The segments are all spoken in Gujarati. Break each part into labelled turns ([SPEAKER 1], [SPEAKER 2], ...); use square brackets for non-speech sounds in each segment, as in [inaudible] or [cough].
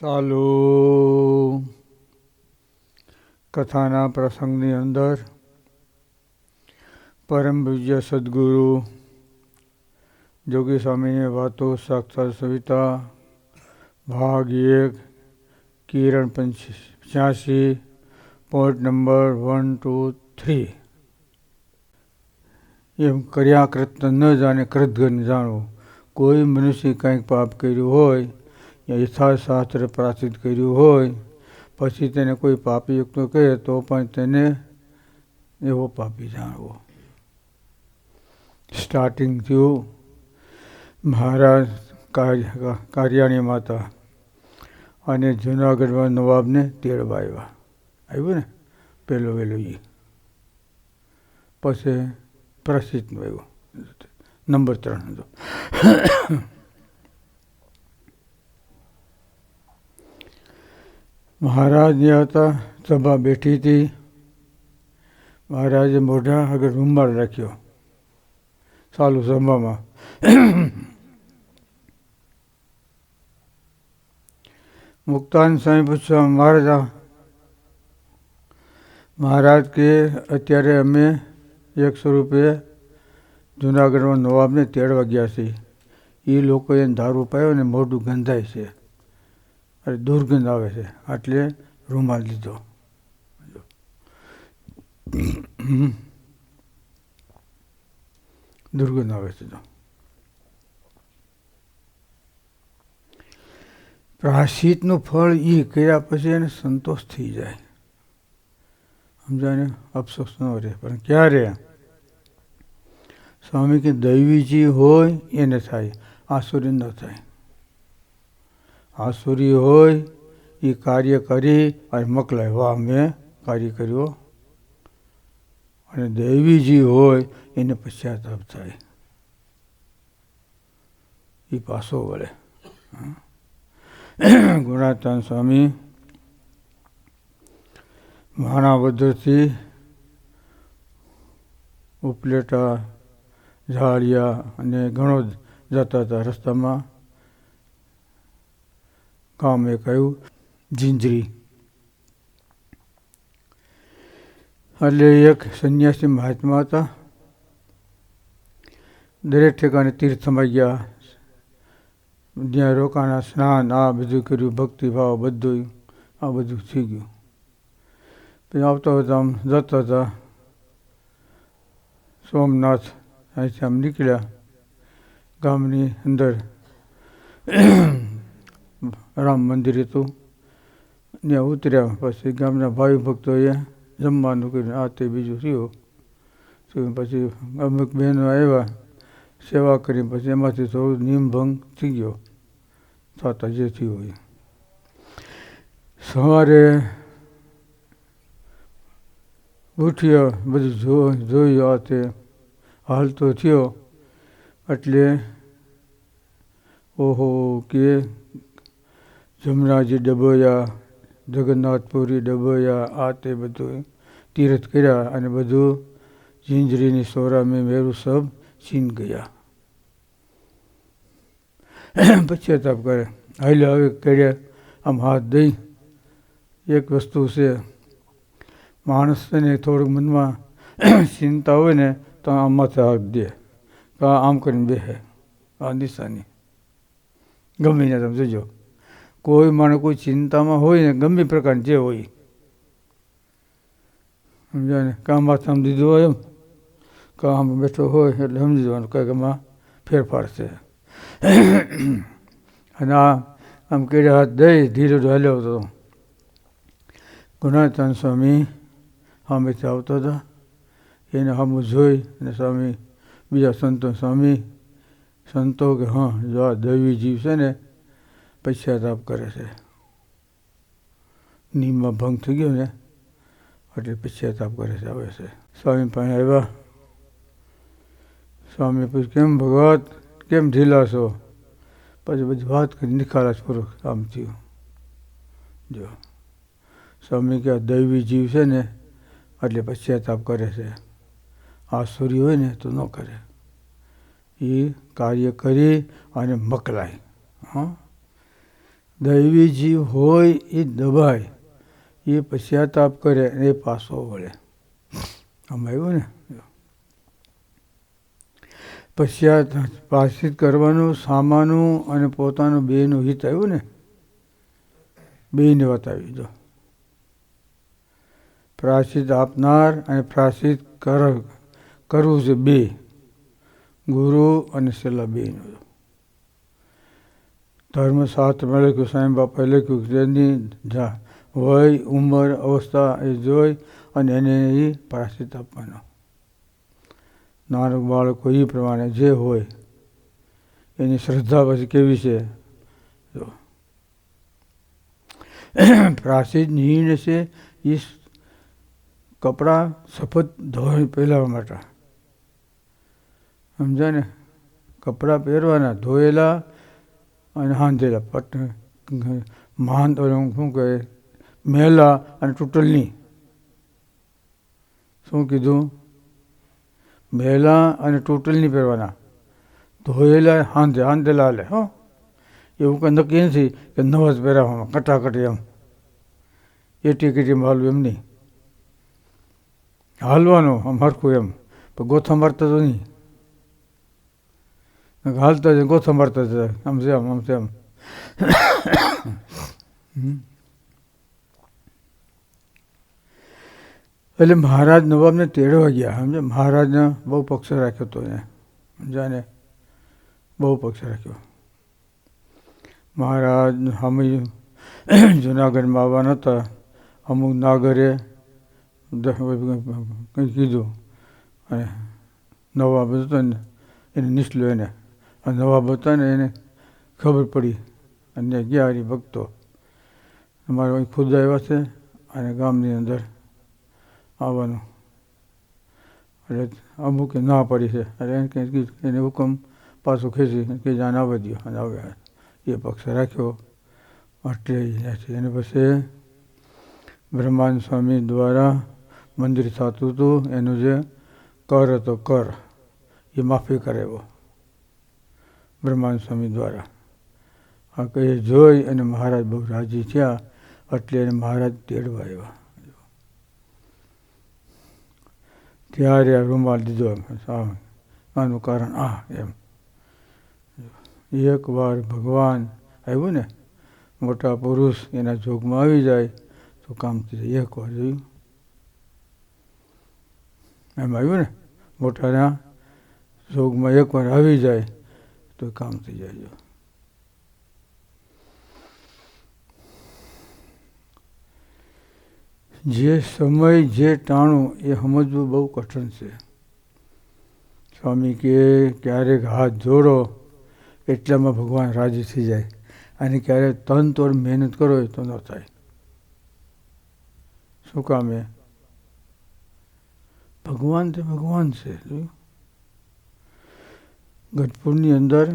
[SPEAKER 1] સાલો કથાના પ્રસંગની અંદર પરમ પૂજ્ય સદગુરુ જોગી સ્વામીની વાતો, સાક્ષાત સવિતા, ભાગ એક, કિરણ પંચ્યાસી point number one two three એમ કર્યા કૃત ન જાણે કૃતઘન જાણવું કોઈ મનુષ્ય કંઈક પાપ કર્યું હોય યથાશાસ્ત્ર પ્રાચિત કર્યું હોય, પછી તેને કોઈ પાપીયુક્ત કહે, તો પણ તેને એવો પાપી જાણવો. સ્ટાર્ટિંગ થયું. મહારાજ કાર્યાણી માતા અને જુનાગઢમાં નવાબને તેડવા આવ્યા આવ્યું ને? પહેલો વહેલો એ પછી પ્રસિદ્ધ આવ્યો નંબર ત્રણ હતો. મહારાજ હતા, સભા બેઠી હતી. મહારાજે મોઢા આગળ રૂમાલ રાખ્યો. ચાલુ સભામાં. મુક્તાન સ્વામી પૂછવા મહારાજ મહારાજ કે અત્યારે અમે એક સ્વરૂપે જુનાગઢમાં નવાબને તેડવા ગયા છીએ. એ લોકોએ દારૂ પાયો ને મોઢું ગંધાય છે. અરે દુર્ગંધ આવે છે. એટલે રૂમાલ લીધો દુર્ગંધ આવે છે તો. પ્રાશિતનું ફળ એ કર્યા પછી એને સંતોષ થઈ જાય. સમજાય અફસોસ ન રહે. પણ ક્યારે? સ્વામી કે દૈવીજી હોય એને થાય. આસુરી ન થાય. આસુરી હોય એ કાર્ય કરી અને મોકલાય. વાહ, મેં કાર્ય કર્યો અને દૈવીજી હોય, એને પશ્ચાતાપ થાય. એ પાસો વળે. ગુણાતાન સ્વામી, માણાવદરથી ઉપલેટા, ઝાડિયા અને ઘણો જતા હતા રસ્તામાં. ગામ આવ્યું ઝીંઝરી. એટલે એક સંન્યાસી મહાત્મા હતા. દરેક ઠેકાણે તીર્થમાં ગયા. જ્યાં રોકાણા, સ્નાન, આ બધું કર્યું ભક્તિભાવ બધું આ બધું થઈ ગયું. પછી આવતા હતા આમ, જતા હતા. સોમનાથ અહીંથી આમ નીકળ્યા ગામની અંદર. રામ મંદિર હતું. ત્યાં ઉતર્યા પછી ગામના ભાવિ ભક્તોએ જમવાનું કર્યું આ તે બીજું થયું. પછી અમુક બહેનો આવ્યા, સેવા કરી પછી એમાંથી થોડું નિયમભંગ થઈ ગયો. થતા જે થયું હોય સવારે ઉઠ્યો, બધું જોયું આ તે હાલતો થયો. એટલે ઓહો કે જમનાજી ડબોયા જગન્નાથપુરી ડબોયા આ તે બધું તીર્થ કર્યા અને બધું ઝીંઝરીની સોરા મેં મેરું સબ છીન ગયા. પશ્ચાતાપ કરે. હાલ્યા હવે કર્યા આમ હાથ દઈ. એક વસ્તુ છે માણસને થોડુંક મનમાં ચિંતા હોય ને તો આમ માથે હાથ દે. આમ કરીને બેસે આ નિશાની. ગમે ને તમે જોજો. કોઈ માણસ કોઈ ચિંતામાં હોય ને, ગમે પ્રકાર જે હોય. સમજાય ને કામ સમજી હોય એમ. કામ બેઠો હોય એટલે સમજી જવાનું, કંઈક એમાં ફેરફાર છે. અને આ આમ કેડે હાથ દઈ ધીરે હાલ્યો હતો ગુણાચંદ સ્વામી સામેથી આવતા હતા. એને સામું જોઈ અને સ્વામી, બીજા સંતો સ્વામી, સંતો કે, હા, જો આ દૈવી જીવ છે ને પશ્ચાતાપ કરે છે. નિયમમાં ભંગ થઈ ગયો ને, એટલે પશ્ચાતાપ કરે છે, આવે છે. સ્વામી પાસે આવ્યા. સ્વામી પૂછ કેમ ભગવત, કેમ ઢીલા છો? પછી બધી વાત કરી, નિખાલસ પૂર્વક આમ થયું. જો, સ્વામી કે દૈવી જીવ છે ને, એટલે પશ્ચાતાપ કરે છે. આસુરી હોય ને, તો ન કરે. એ કાર્ય કરી અને મકલાય. હા? દૈવી જીવ હોય એ દબાય. એ પશ્ચાતાપ કરે એ પાછો વળે. આમાં આવ્યું ને? પશ્ચાત પાછિત કરવાનું, સામાનું અને પોતાનું બેનું હિત આવ્યું ને? બેને વાત આવી, જો. આપનાર અને પ્રાશ્ચિત કર કરવું છે બે. ગુરુ અને છેલ્લા બેનું ધર્મશાસ્ત્રમાં લખ્યું સાંઈ બાપાએ લખ્યું તેની વય, ઉંમર, અવસ્થા એ જોઈ અને એને એ પ્રાશ્ચિત આપવાનો. નાનું બાળકો એ પ્રમાણે જે હોય, એની શ્રદ્ધા પછી કેવી છે? જો. પ્રાચીન છે એ કપડાં સફેદ ધોઈ પહેરવા માટે. સમજા ને? કપડાં પહેરવાના, ધોયેલા અને હાંધેલા પટ મહાન શું કહે, મેલા અને ટૂટલની. શું કીધું? મેલા અને ટૂટલની પહેરવાના. ધોયેલા હાંધે હાંધેલા હાલે, હો. એવું કંઈ નક્કી નથી કે નવા જ પહેરાવવામાં કટાકટી એમ. એટી કેટી હાલવું એમ નહીં. હાલવાનું, આમ હરખું એમ. પણ ગોથા મારતા તો નહીં. હાલતા જ ગોથો મારતા જ આમ છે આમ છે આમ એટલે મહારાજ નવાબને તેડવા ગયા. સમજે મહારાજને બહુ પક્ષ રાખ્યો હતો એને. સમજાને બહુ પક્ષ રાખ્યો. મહારાજ અમે જુનાગઢમાં આવવાના હતા અમુક નાગરે કંઈ કીધું. અને નવાબ હતો ને, એને નીચલ્યો એને. અને નવાબ હતા ને એને ખબર પડી. અને ગયા હરિભક્તો અમારા ખુદ આવ્યા છે અને ગામની અંદર આવવાનું. એટલે અમુકે ના પડી છે. એટલે એને કંઈ એને હુકમ પાછું ખેંચી કે જાન આવવા દો અને આવ્યા એ પક્ષ રાખ્યો. એટલે એને પછી બ્રહ્માંડ સ્વામી દ્વારા મંદિર થતું હતું. એનું જે કર હતો કર. એ માફી કરાવ્યો. બ્રહ્માંડ સ્વામી દ્વારા. આ કહે, જોઈ અને મહારાજ બહુ રાજી થયા, એટલે એને મહારાજ તેડવા આવ્યા. ત્યારે આ રૂમાલ દીધો આનું કારણ આ એમ. એક વાર ભગવાન આવ્યું ને, મોટા પુરુષ એના જોગમાં આવી જાય, તો કામ થઈ જાય એકવાર જોયું. એમ આવ્યું ને, મોટાના જોગમાં એકવાર આવી જાય તો જાય સમય, જે ટાણું એ સમજવું બહુ કઠિન છે. સ્વામી કે ક્યારેક હાથ જોડો, એટલામાં ભગવાન રાજી થઈ જાય. અને ક્યારેક તન તોડ મહેનત કરો તો ન થાય. શું કામ ભગવાન તે ભગવાન છે ગઢપુરની અંદર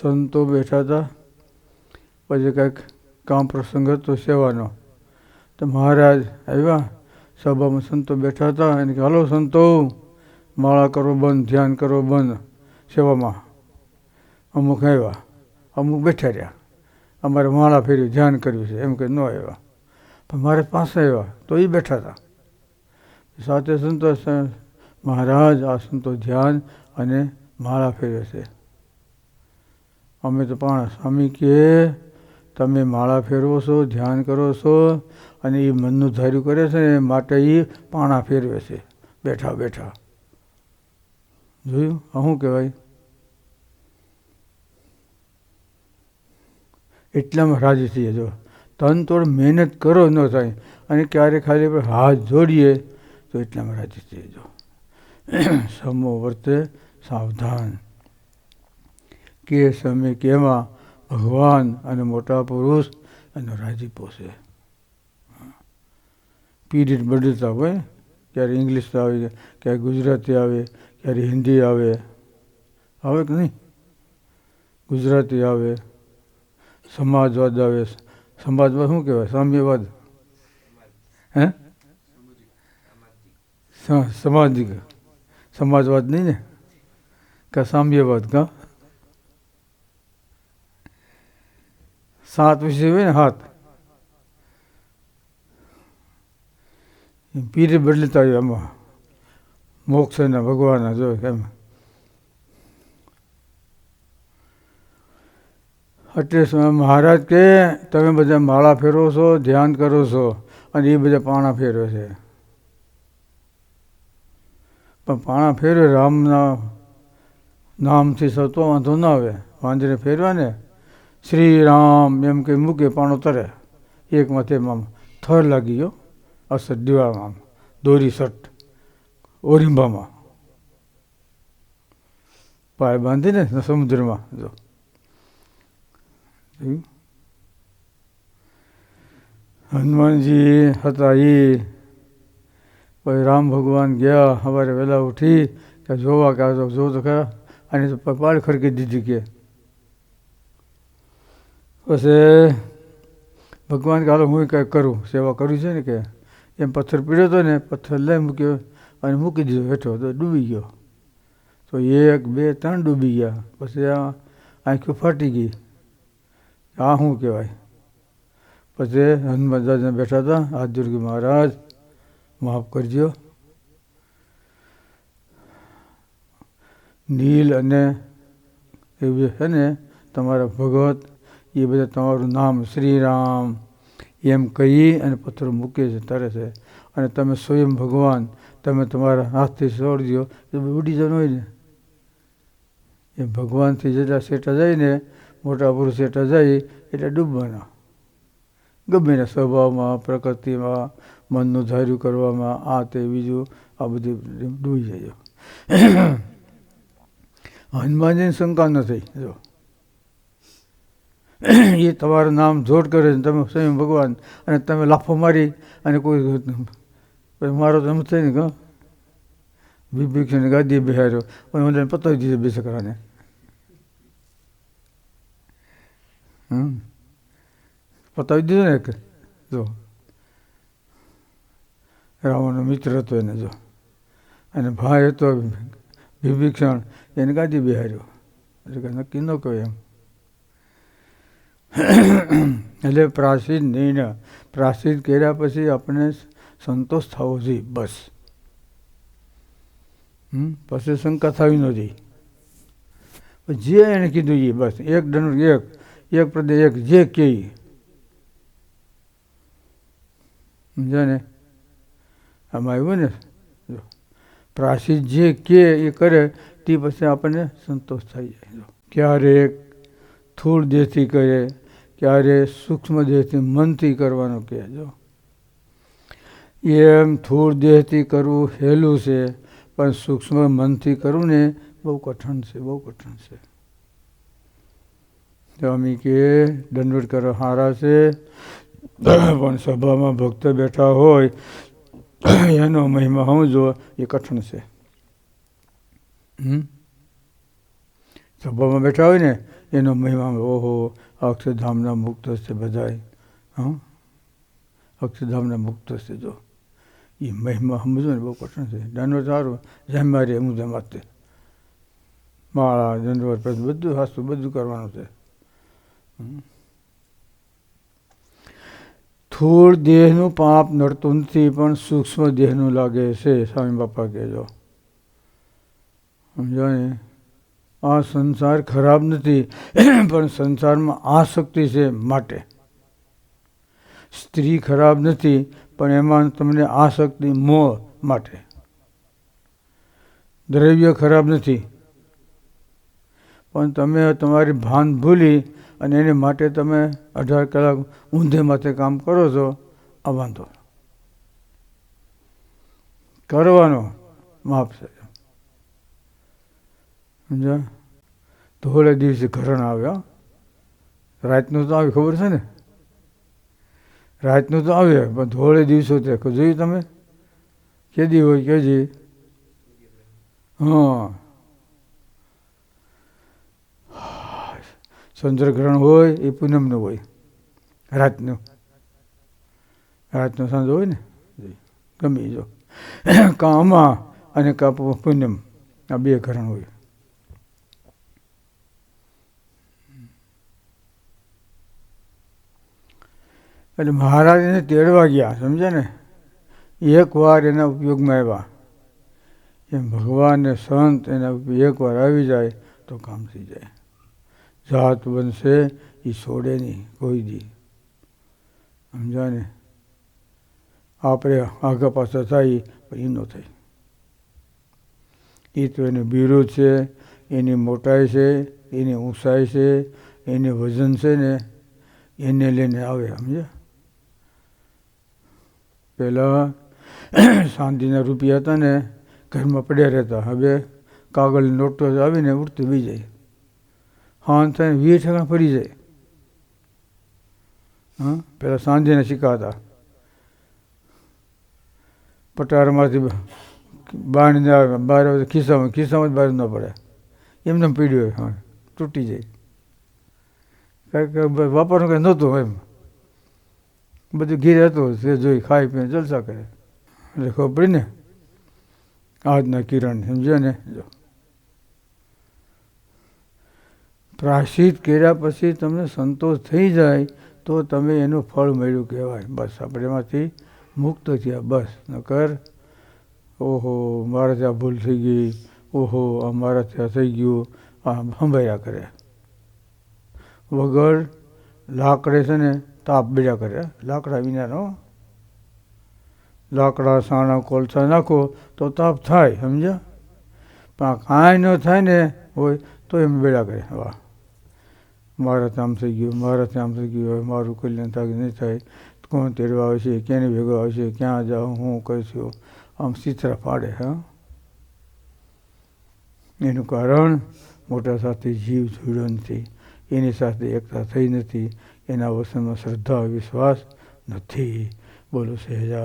[SPEAKER 1] સંતો બેઠા હતા. પછી કંઈક કામ પ્રસંગ હતો સેવાનો. તો મહારાજ આવ્યા. સભામાં સંતો બેઠા હતા. એને કે હાલો સંતો, માળા કરો બંધ, ધ્યાન કરો બંધ સેવામાં. અમુક આવ્યા. અમુક બેઠા રહ્યા. અમારે માળા ફેર્યું ધ્યાન કર્યું છે. એમ કે ન આવ્યા. પણ મારે પાસે આવ્યા. તો એ બેઠા હતા. સાથે સંતો મહારાજ, આ સંતો ધ્યાન અને માળા ફેરવે છે. અમે તો પણ સ્વામી કહે તમે માળા ફેરવો છો, ધ્યાન કરો છો, અને એ મનનું ધાર્યું કરે છે ને માટે એ પાણા ફેરવે છે. બેઠા બેઠા. જોયું? શું કહેવાય? એટલામાં રાજી થઈએ. જો, તન તોડ મહેનત કરો ન થાય, અને ક્યારે ખાલી હાથ જોડીએ, તો એટલામાં રાજી થઈએ. જો, સમો વર્તે સાવધાન. કે સમય કેમાં ભગવાન અને મોટા પુરુષ એનો રાજીપો છે પીરિયડ બદલતા હોય ક્યારે ઇંગ્લિશ આવે ક્યારે ગુજરાતી આવે ક્યારે હિન્દી આવે. આવે કે નહીં? ગુજરાતી આવે સમાજવાદ આવે. સમાજવાદ શું કહેવાય? સામ્યવાદ? હે? સામાજિક. સમાજવાદ નહીં ને? કા સામ્યવાદ કા સાત વિશે હોય ને હાથ પીરે બદલતા હોય એમાં મોક્ષ અને ભગવાન જો એમ એટલે મહારાજ કે તમે બધા માળા ફેરવો છો ધ્યાન કરો છો અને એ બધા પાણા ફેરવે છે પણ પાણા ફેરવે રામના નામથી સતો વાંધો ન આવે. વાંજરે ફેરવાને શ્રી રામ એમ કે મૂકે પાણો તરે. એક માથે આમ થર લાગી ગયો. અસર દીવામાં દોરી સટ ઓરિંબામાં. પાય બાંધીને સમુદ્રમાં. જો. હનુમાનજી હતા એ. પછી રામ ભગવાન ગયા, સવારે વહેલા ઉઠી. કે જોવા કે જો તો ખરા. અને પાડ ખરકી દીધી કે. પછી ભગવાન કે, હાલો, હું કંઈક કરું, સેવા કરું છે ને કે. એમ પથ્થર પીડ્યો હતો ને પથ્થર લઈ મૂક્યો અને મૂકી દીધો, હેઠો, તો ડૂબી ગયો. તો એક, બે, ત્રણ ડૂબી ગયા. પછી આ આંખો ફાટી ગઈ. આ શું કહેવાય? પછી હનુમાન દાદા બેઠા હતા, હાથ દુર્ગી મહારાજ, માફ કરજો. નીલ અને એવી છે ને તમારા ભગત, એ બધા તમારું નામ શ્રીરામ એમ કહી અને પથ્થરો મૂકે છે, તરે છે. અને તમે સ્વયં ભગવાન, તમે તમારા હાથથી છોડજો એ ઉડી જવાનું હોય ને. એ ભગવાનથી જતા સેટા જાય ને, મોટા પુરુષ સેટા જાય, એટલે ડૂબવાના. ગમે એના સ્વભાવમાં, પ્રકૃતિમાં, મનનું ધાર્યું કરવામાં, આ તે બીજું, આ બધું ડૂબી જાય. હનુમાનજીની શંકા નથી. જો. એ તમારું નામ જોડ કરે છે, તમે સ્વયં ભગવાન, અને તમે લાફો મારી, અને કોઈ મારો તો એમ થાય ને કા, વિભીક્ષણ ગાદી બિહાર્યો મને પતાવી દીધો બે છકરાને. હમ. પતાવી દીધો ને એક, જો. રાવણનો મિત્ર હતો એને, જો. અને ભાઈ હતો વિભીક્ષણ. એને ગાદી બિહાર્યો. એટલે નક્કી ન કહ્યું એમ. એટલે પ્રાચીન નિર્ણય, પ્રાચીન કર્યા પછી આપણે સંતોષ થવો જોઈએ, બસ. પછી શંકા થવી નથી જે એને કીધું એ બસ. એક દંડ એક એક પ્રદે એક, જે કે સમજાને આમાં આવ્યું ને? પ્રાચીન જે કે એ કરે, તે પછી આપણને સંતોષ થઈ જાય. ક્યારેક સ્થૂળ દેહથી કરે, ક્યારે સૂક્ષ્મ દેહથી મનથી કરવાનું કહેજો એમ સ્થૂળ દેહથી કરવું સહેલું છે, પણ સૂક્ષ્મ મનથી કરવું ને બહુ કઠણ છે, બહુ કઠણ છે. સ્વામી કે, દંડવટ કરવા સારા છે. પણ સભામાં ભક્ત બેઠા હોય [coughs] એનો મહિમા સમજો એ કઠણ છે. સભામાં બેઠા હોય ને, એનો મહિમા ઓહો, અક્ષરધામના મુક્ત છે બધાય. હં? અક્ષરધામના મુક્ત છે જો. એ મહિમા સમજો ને બહુ કઠણ છે. દંડવત સારું, જેમ મારી એમ જેમ વાતે માળા દંડવત બધું હાસું બધું કરવાનું છે. સ્થૂળ દેહનું પાપ નડતું નથી, પણ સૂક્ષ્મ દેહનું લાગે છે, સ્વામી બાપા કહેજો. સમજો ને? આ સંસાર ખરાબ નથી, પણ સંસારમાં આસક્તિ છે માટે. સ્ત્રી ખરાબ નથી, પણ એમાં તમને આસક્તિ મોહ માટે. દ્રવ્ય ખરાબ નથી. પણ તમે તમારી ભાન ભૂલી અને એને માટે તમે અઢાર કલાક ઊંધે માથે કામ કરો છો, આ વાંધો કરવાનો માફ છે. સમજા ધોળે દિવસે ઘરણ આવ્યા. રાતનું તો આવે ખબર છે ને? રાતનું તો આવે પણ ધોળે દિવસો તે જોયું તમે? કેદી હોય કેજી હા. ચંદ્રગ્રહણ હોય એ પૂનમનું હોય. રાતનું. રાતનું સાંજ હોય ને? ગમે જો. કામાં અને કા પૂનમ. આ બે ગ્રહણ હોય. એટલે મહારાજ એને તેડવા ગયા સમજે ને? એકવાર એના ઉપયોગમાં આવ્યા. એમ ભગવાન ને સંત એના એકવાર આવી જાય તો કામ થઈ જાય. જાત બનશે એ છોડે નહીં, કોઈ દી. સમજ્યા ને આપણે આગળ પાછળ થાય પણ એ ન થાય. એ તો એનું બિરુદ છે, એની મોટાઈ છે, એની ઊંચાઈ છે, એને વજન છે ને, એને લઈને આવે, સમજ્યા? પહેલાં શાંતિના [clears throat] રૂપિયા હતા ને, ઘરમાં પડ્યા રહેતા. હવે કાગળની નોટો આવીને ઉડતી બી જાય. હા થાય વીર ટકા પડી જાય. હા? પહેલાં સાંજેના શીખાતા પટારમાંથી બાર બહાર આવે ખિસ્સામાં ખિસ્સામાં જ બહાર ન પડે. એમને પીડ્યો હા, તૂટી જાય. કારણ કે વાપરવાનું કંઈ નહોતું એમ. બધું ઘીરે હતું, તે જોઈ ખાઈ પીને જલસા કરે એટલે ખબર પડી ને? આજના કિરણ, સમજ્યા ને? જો. પ્રાશિત કર્યા પછી તમને સંતોષ થઈ જાય તો તમે એનું ફળ મળ્યું કહેવાય. બસ, આપણે એમાંથી મુક્ત થયા. બસ, નકર, ઓહો, મારા ત્યાં ભૂલ થઈ ગઈ. ઓહો, આ મારા ત્યાં થઈ ગયું. આ સંભાળ્યા કરે. વગર લાકડે છે ને તાપ બેડા કરે. લાકડા વિનાનો. લાકડા, સાણા, કોલસા નાખો તો તાપ થાય, સમજ્યા? પણ કાંઈ ન થાય ને હોય તો એમ બેડા કરે. વાહ. મારા આમ થઈ ગયું, મારા આમ થઈ ગયું, હવે મારું કલ્યાણ થાય નહીં થાય. કોણ તેડવા આવશે ક્યાંને ભેગો આવશે, ક્યાં જાઉં, હું કરશું આમ ચિત્ર પાડે, હા? એનું કારણ, મોટા સાથે જીવ જોડ્યો નથી. એની સાથે એકતા થઈ નથી. એના વસનમાં શ્રદ્ધા, વિશ્વાસ નથી. બોલો સહેજા